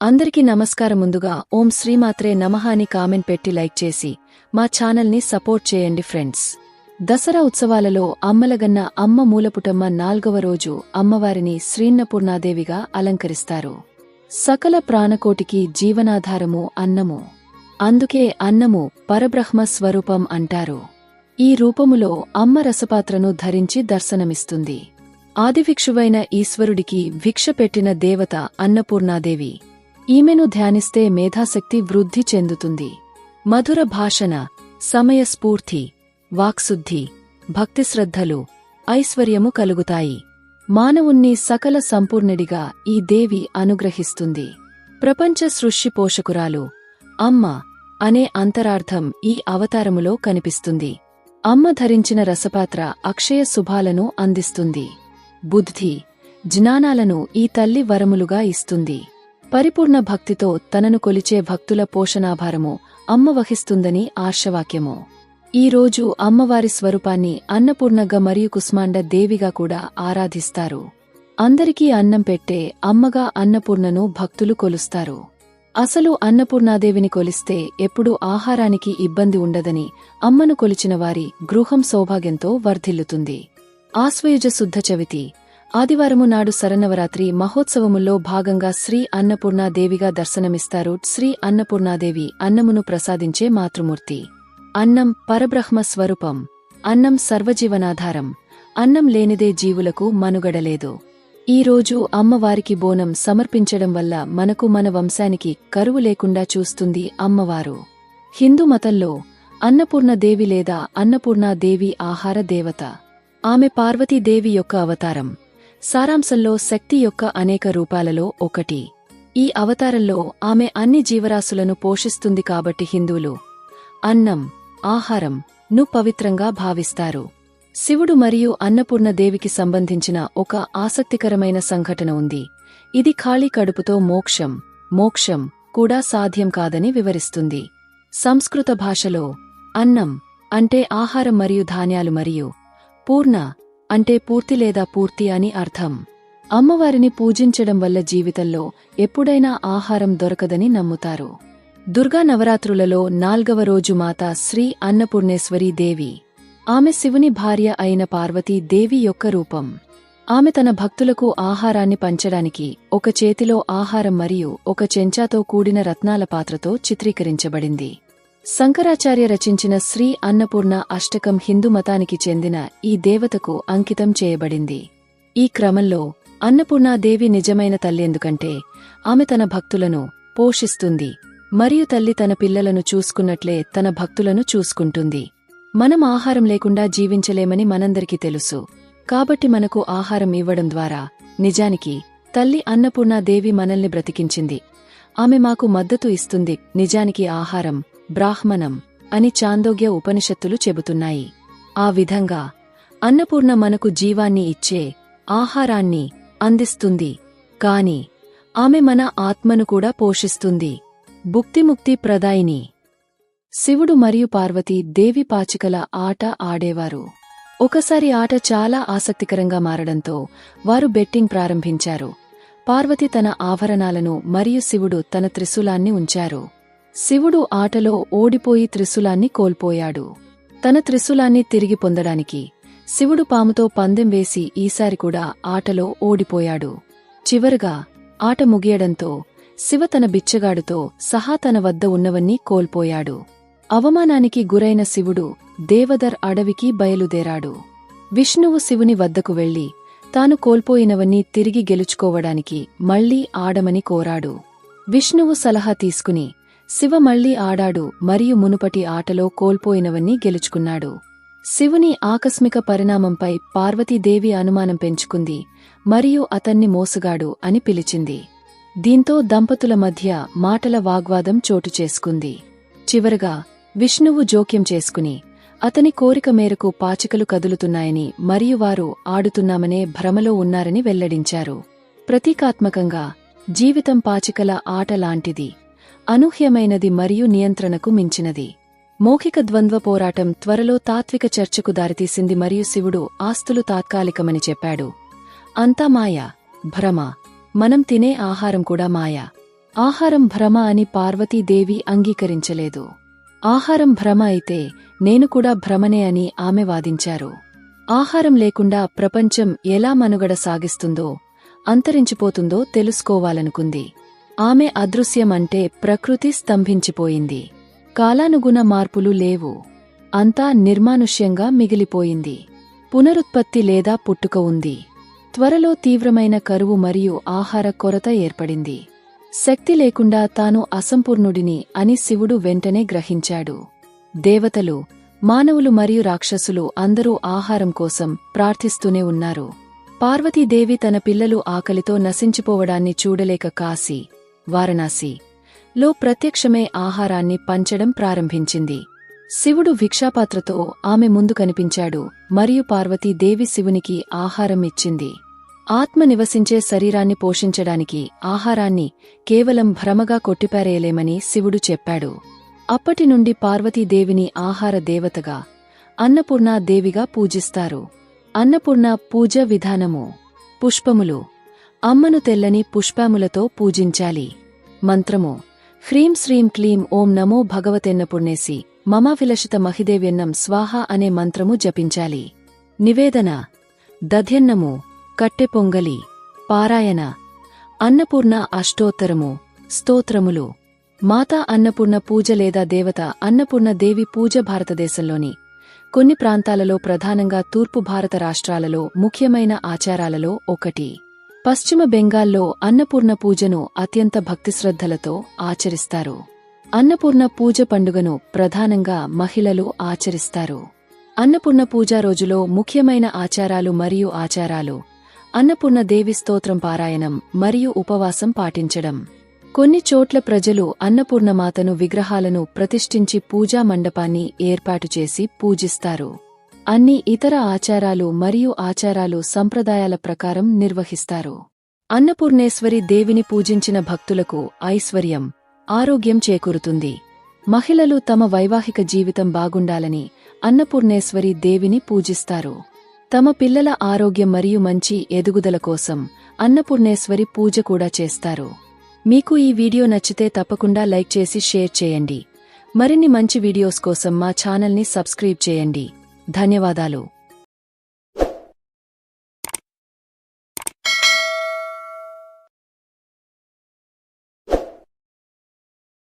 అందరికీ నమస్కారం ముందుగా ఓం శ్రీమాత్రే నమః అని కామెంట్ పెట్టి లైక్ చేసి మా ఛానల్ని సపోర్ట్ చేయండి ఫ్రెండ్స్. దసరా ఉత్సవాలలో అమ్మలగన్న అమ్మ మూలపుటమ్మ నాల్గవ రోజు అమ్మవారిని శ్రీన్నపూర్ణాదేవిగా అలంకరిస్తారు. సకల ప్రాణకోటికి జీవనాధారము అన్నము. అందుకే అన్నము పరబ్రహ్మ స్వరూపం అంటారు. ఈ రూపములో అమ్మ రసపాత్రను ధరించి దర్శనమిస్తుంది. ఆదిభిక్షువైన ఈశ్వరుడికి భిక్ష పెట్టిన దేవత అన్నపూర్ణాదేవి. ఈమెను ధ్యానిస్తే మేధాశక్తి వృద్ధి చెందుతుంది. మధుర భాషణ సమయస్ఫూర్తి వాక్శుద్ధి భక్తిశ్రద్ధలు ఐశ్వర్యము కలుగుతాయి. మానవుణ్ణి సకల సంపూర్ణుడిగా ఈ దేవి అనుగ్రహిస్తుంది. ప్రపంచ సృష్టి పోషకురాలు అమ్మ అనే అంతరార్థం ఈ అవతారములో కనిపిస్తుంది. అమ్మ ధరించిన రసపాత్ర అక్షయ శుభాలను అందిస్తుంది. బుద్ధి జ్ఞానాలను ఈ తల్లి వరములుగా ఇస్తుంది. పరిపూర్ణ భక్తితో తనను కొలిచే భక్తుల పోషణాభారము అమ్మ వహిస్తుందని ఆర్షవాక్యము. ఈ రోజు అమ్మవారి స్వరూపాన్ని అన్నపూర్ణగ మరియు కుస్మాండ దేవిగా కూడా ఆరాధిస్తారు. అందరికీ అన్నం పెట్టే అమ్మగా అన్నపూర్ణను భక్తులు కొలుస్తారు. అసలు అన్నపూర్ణాదేవిని కొలిస్తే ఎప్పుడూ ఆహారానికి ఇబ్బంది ఉండదని అమ్మను కొలిచిన వారి గృహం సౌభాగ్యంతో వర్ధిల్లుతుంది. ఆశ్వయుజ శుద్ధ చవితి ఆదివారము నాడు శరన్నవరాత్రి మహోత్సవముల్లో భాగంగా శ్రీ అన్నపూర్ణాదేవిగా దర్శనమిస్తారు శ్రీ అన్నపూర్ణాదేవి అన్నమును ప్రసాదించే మాతృమూర్తి. అన్నం పరబ్రహ్మ స్వరూపం. అన్నం సర్వజీవనాధారం. అన్నం లేనిదే జీవులకు మనుగడలేదు ఈ రోజు అమ్మవారికి బోనం సమర్పించడం వల్ల మనకు మన వంశానికి కరువు లేకుండా చూస్తుంది అమ్మవారు. హిందూ మతంలో అన్నపూర్ణదేవి లేదా అన్నపూర్ణాదేవి ఆహార దేవత. ఆమె పార్వతీదేవి యొక్క అవతారం. సారాంశంలో శక్తి యొక్క అనేక రూపాలలో ఒకటి. ఈ అవతారంలో ఆమె అన్ని జీవరాశులను పోషిస్తుంది కాబట్టి హిందువులు. అన్నం ఆహారం ను పవిత్రంగా భావిస్తారు. శివుడు మరియు అన్నపూర్ణదేవికి సంబంధించిన ఒక ఆసక్తికరమైన సంఘటన ఉంది. ఇది ఖాళీ కడుపుతో మోక్షం మోక్షం కూడా సాధ్యం కాదని వివరిస్తుంది. సంస్కృత భాషలో అన్నం అంటే ఆహారం మరియు ధాన్యాలు మరియు పూర్ణ అంటే పూర్తి లేదా పూర్తి అని అర్థం. అమ్మవారిని పూజించడం వల్ల జీవితంలో ఎప్పుడైనా ఆహారం దొరకదని నమ్ముతారు. దుర్గా నవరాత్రులలో నాల్గవ రోజు మాత శ్రీ అన్నపూర్ణేశ్వరీ దేవి. ఆమె శివుని భార్య అయిన పార్వతీ దేవి యొక్క రూపం. ఆమె తన భక్తులకు ఆహారాన్ని పంచడానికి ఒక చేతిలో ఆహారం మరియు ఒక చెంచాతో కూడిన రత్నాల పాత్రతో చిత్రీకరించబడింది. శంకరాచార్య రచించిన శ్రీ అన్నపూర్ణ అష్టకం హిందూ మతానికి చెందిన ఈ దేవతకు అంకితం చేయబడింది. ఈ క్రమంలో అన్నపూర్ణాదేవి నిజమైన తల్లెందుకంటే ఆమె తన భక్తులను పోషిస్తుంది మరియు తల్లి తన పిల్లలను చూసుకున్నట్లే తన భక్తులను చూసుకుంటుంది. మనం ఆహారం లేకుండా జీవించలేమని మనందరికీ తెలుసు. కాబట్టి మనకు ఆహారం ఇవ్వడం ద్వారా నిజానికి తల్లి అన్నపూర్ణాదేవి మనల్ని బ్రతికించింది. ఆమె మాకు మద్దతు ఇస్తుంది నిజానికి ఆహారం బ్రాహ్మణం అని చాందోగ్య ఉపనిషత్తులు చెబుతున్నాయి. ఆ విధంగా అన్నపూర్ణ మనకు జీవాన్ని ఇచ్చే ఆహారాన్ని అందిస్తుంది. కాని ఆమె మన ఆత్మను కూడా పోషిస్తుంది. భుక్తిముక్తి ప్రదాయిని. శివుడు మరియు పార్వతి దేవి పాచికల ఆట ఆడేవారు. ఒకసారి ఆట చాలా ఆసక్తికరంగా మారడంతో వారు బెట్టింగ్ ప్రారంభించారు. పార్వతి తన ఆభరణాలను మరియు శివుడు తన త్రిశూలాన్ని ఉంచారు. శివుడు ఆటలో ఓడిపోయి త్రిశూలాన్ని కోల్పోయాడు. తన త్రిశూలాన్ని తిరిగి పొందడానికి శివుడు పాముతో పందెం వేసి ఈసారి కూడా ఆటలో ఓడిపోయాడు. చివరగా ఆట ముగియడంతో శివ తన బిచ్చగాడుతో సహా తన వద్ద ఉన్నవన్నీ కోల్పోయాడు. అవమానానికి గురైన శివుడు దేవదర్ అడవికి బయలుదేరాడు. విష్ణువు శివుని వద్దకు వెళ్ళి తాను కోల్పోయినవన్నీ తిరిగి గెలుచుకోవడానికి మళ్ళీ ఆడమని కోరాడు. విష్ణువు సలహా తీసుకుని శివ మళ్ళీ ఆడాడు మరియు మునుపటి ఆటలో కోల్పోయినవన్నీ గెలుచుకున్నాడు. శివుని ఆకస్మిక పరిణామంపై పార్వతీదేవి అనుమానం పెంచుకుంది మరియు అతన్ని మోసగాడు అని పిలిచింది. దీంతో దంపతుల మధ్య మాటల వాగ్వాదం చోటు చేసుకుంది. చివరగా విష్ణువు జోక్యం చేసుకుని అతని కోరిక మేరకు పాచికలు కదులుతున్నాయని మరియు వారు ఆడుతున్నామనే భ్రమలో ఉన్నారని వెల్లడించారు. ప్రతీకాత్మకంగా జీవితం పాచికల ఆట లాంటిది. అనూహ్యమైనది మరియు నియంత్రణకు మించినది. మౌఖిక ద్వంద్వ పోరాటం త్వరలో తాత్విక చర్చకు దారితీసింది మరియు శివుడు ఆస్తులు తాత్కాలికమని చెప్పాడు. అంతా మాయ భ్రమ. మనం తినే ఆహారం కూడా మాయ. ఆహారం భ్రమ అని పార్వతీదేవి అంగీకరించలేదు. ఆహారం భ్రమ అయితే నేను కూడా భ్రమనే అని ఆమె వాదించారు. ఆహారం లేకుండా ప్రపంచం ఎలా మనుగడ సాగిస్తుందో అంతరించిపోతుందో తెలుసుకోవాలనుకుంది. ఆమె అదృశ్యం అంటే ప్రకృతి స్తంభించిపోయింది. కాలానుగుణ మార్పులు లేవు. అంతా నిర్మానుష్యంగా మిగిలిపోయింది. పునరుత్పత్తి లేదా పుట్టుక ఉంది. త్వరలో తీవ్రమైన కరువు మరియు ఆహార కొరత ఏర్పడింది. శక్తి లేకుండా తాను అసంపూర్ణుడిని అని శివుడు వెంటనే గ్రహించాడు. దేవతలు మానవులు మరియు రాక్షసులు అందరూ ఆహారం కోసం ప్రార్థిస్తూనే ఉన్నారు. పార్వతీదేవి తన పిల్లలు ఆకలితో నశించిపోవడాన్ని చూడలేక కాశీ వారణాసి. లో ప్రత్యక్షమే ఆహారాన్ని పంచడం ప్రారంభించింది. శివుడు భిక్షాపాత్రతో ఆమె ముందు కనిపించాడు మరియు పార్వతీదేవి శివునికి ఆహారం ఇచ్చింది. ఆత్మ నివసించే శరీరాన్ని పోషించడానికి ఆహారాన్ని కేవలం భ్రమగా కొట్టిపారేయలేమని శివుడు చెప్పాడు. అప్పటి నుండి పార్వతీదేవిని ఆహార దేవతగా అన్నపూర్ణాదేవిగా పూజిస్తారు. అన్నపూర్ణ పూజ విధానము. పుష్పములు. అమ్మను తెల్లని పుష్పాములతో పూజించాలి. మంత్రము హ్రీం శ్రీం క్లీం ఓం నమో భగవతెన్నపుణ్ణేసి మమావిలషిత మహిదేవ్యన్నం స్వాహ అనే మంత్రము జపించాలి. నివేదన దధ్యన్నము కట్టె పొంగలి పారాయణ అన్నపూర్ణ అష్టోత్తరము స్తోత్రములు. మాతా అన్నపూర్ణ పూజ లేదా దేవత అన్నపూర్ణ దేవి పూజ భారతదేశంలోని కొన్ని ప్రాంతాలలో ప్రధానంగా తూర్పు భారత రాష్ట్రాలలో ముఖ్యమైన ఆచారాలలో ఒకటి. పశ్చిమ బెంగాల్లో అన్నపూర్ణ పూజను అత్యంత భక్తిశ్రద్ధలతో ఆచరిస్తారు. అన్నపూర్ణ పూజ పండుగను ప్రధానంగా మహిళలు ఆచరిస్తారు. అన్నపూర్ణ పూజ రోజులో ముఖ్యమైన ఆచారాలు మరియు ఆచారాలు అన్నపూర్ణ దేవి స్తోత్రం పారాయణం మరియు ఉపవాసం పాటించడం. కొన్ని చోట్ల ప్రజలు అన్నపూర్ణమాతను విగ్రహాలను ప్రతిష్ఠించి పూజా మండపాన్ని ఏర్పాటు చేసి పూజిస్తారు. అన్ని ఇతర ఆచారాలు మరియు ఆచారాలు సంప్రదాయాల ప్రకారం నిర్వహిస్తారు. అన్నపూర్ణేశ్వరి దేవిని పూజించిన భక్తులకు ఐశ్వర్యం ఆరోగ్యం చేకూరుతుంది. మహిళలు తమ వైవాహిక జీవితం బాగుండాలని అన్నపూర్ణేశ్వరి దేవిని పూజిస్తారు. తమ పిల్లల ఆరోగ్యం మరియు మంచి ఎదుగుదల కోసం అన్నపూర్ణేశ్వరి పూజ కూడా చేస్తారు. మీకు ఈ వీడియో నచ్చితే తప్పకుండా లైక్ చేసి షేర్ చేయండి. మరిన్ని మంచి వీడియోస్ కోసం మా ఛానల్ని సబ్స్క్రైబ్ చేయండి. ధన్యవాదాలు.